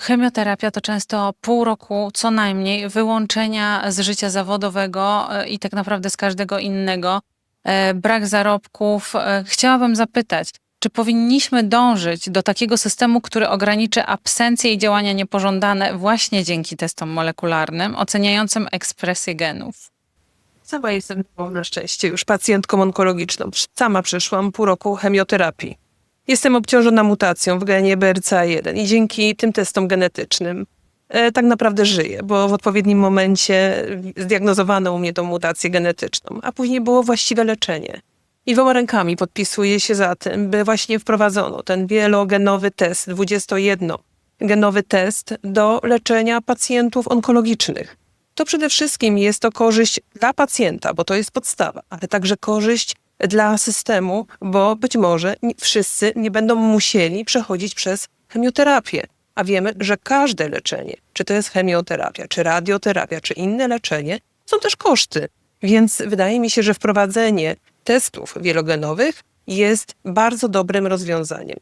chemioterapia to często pół roku co najmniej wyłączenia z życia zawodowego e, i tak naprawdę z każdego innego, e, brak zarobków. E, Chciałabym zapytać, czy powinniśmy dążyć do takiego systemu, który ograniczy absencję i działania niepożądane właśnie dzięki testom molekularnym oceniającym ekspresję genów? Sama jestem na szczęście już pacjentką onkologiczną. Sama przeszłam pół roku chemioterapii. Jestem obciążona mutacją w genie BRCA1 i dzięki tym testom genetycznym e, tak naprawdę żyję, bo w odpowiednim momencie zdiagnozowano u mnie tą mutację genetyczną, a później było właściwe leczenie. I dwoma rękami podpisuję się za tym, by właśnie wprowadzono ten wielogenowy test, 21-genowy test do leczenia pacjentów onkologicznych to przede wszystkim jest to korzyść dla pacjenta, bo to jest podstawa, ale także korzyść dla systemu, bo być może wszyscy nie będą musieli przechodzić przez chemioterapię. A wiemy, że każde leczenie, czy to jest chemioterapia, czy radioterapia, czy inne leczenie, są też koszty. Więc wydaje mi się, że wprowadzenie testów wielogenowych jest bardzo dobrym rozwiązaniem.